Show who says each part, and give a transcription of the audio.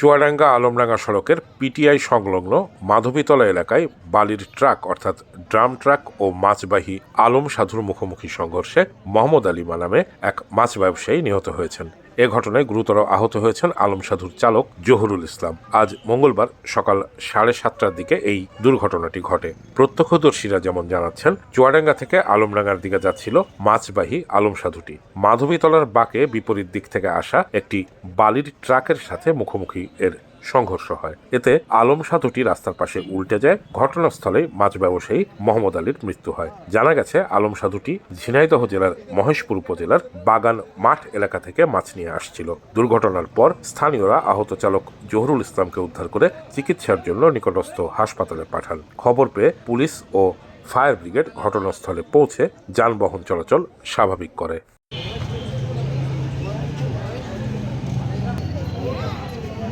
Speaker 1: চুয়াডাঙ্গা আলমডাঙ্গা সড়কের পিটিআই সংলগ্ন মাধবীতলা এলাকায় বালির ট্রাক অর্থাৎ ড্রাম ট্রাক ও মাছবাহী আলম সাধুর মুখোমুখি সংঘর্ষে মোহাম্মদ আলী নামে এক মাছ ব্যবসায়ী নিহত হয়েছেন। এ ঘটনায় গুরুতর আহত হয়েছেন আলম সাধুর চালক জহুরুল ইসলাম। আজ মঙ্গলবার সকাল সাড়ে সাতটার দিকে এই দুর্ঘটনাটি ঘটে। প্রত্যক্ষদর্শীরা যেমন জানাচ্ছেন, চুয়াডাঙ্গা থেকে আলমডাঙ্গার দিকে যাচ্ছিল মাছবাহী আলম সাধুটি। মাধবীতলার বাঁকে বিপরীত দিক থেকে আসা একটি বালির ট্রাকের সাথে মুখোমুখি এর সংঘর্ষ হয়। এতে আলম সাধুটি রাস্তার পাশে উল্টে যায়। ঘটনাস্থলে মাছ ব্যবসায়ী মোহাম্মদ আলীর মৃত্যু হয়। জানা গেছে, আলম সাধুটি ঝিনাইদহ জেলার মহেশপুর উপজেলার বাগান মাঠ এলাকা থেকে মাছ নিয়ে আসছিল। দুর্ঘটনার পর স্থানীয়রা আহত চালক জহুরুল ইসলামকে উদ্ধার করে চিকিৎসার জন্য নিকটস্থ হাসপাতালে পাঠান। খবর পেয়ে পুলিশ ও ফায়ার ব্রিগেড ঘটনাস্থলে পৌঁছে যানবাহন চলাচল স্বাভাবিক করে।